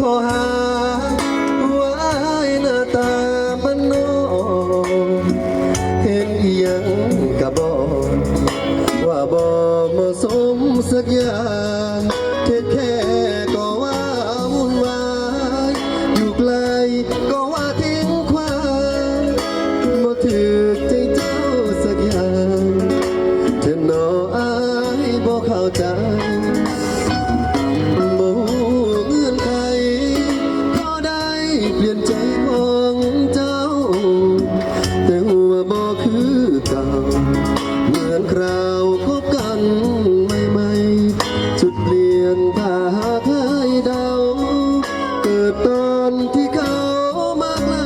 ขอหาไว้หน้าตามันโนเห็นอีหยังกะบอกว่าบ่เหมาะสมสักอย่างแค่แค่ก็ว่าวุ่นวายอยู่ไกลก็ว่าทิ้งความบ่ถือใจเจ้าสักอย่างเธอหนออายบ่เข้าใจ เหมือนคราวคบกันใหม่ๆจุดเปลี่ยนถ้าหากให้เดา เกิดตอนที่เขามาไกล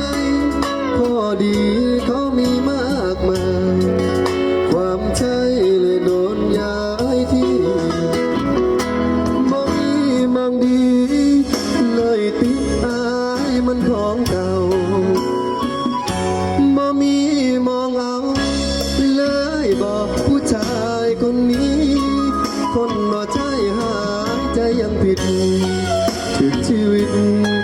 ข้อดีเขามีมากมาย ความใช่เลยโดนย้ายที่บ่มีมังดี เลยติดอายมันของเก่า บอกผู้ชายคนนี้ คนบ่ใจหายใจยังผิดถึงชีวิต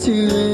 เ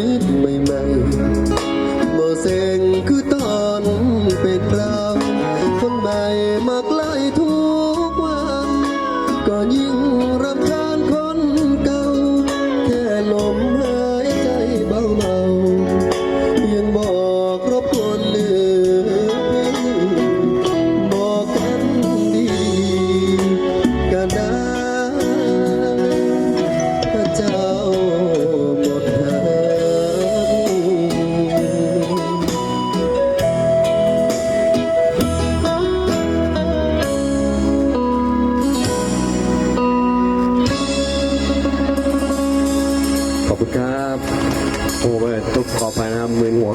คุณครับโอ้ยตุ๊กขอไปนะครับมือหัว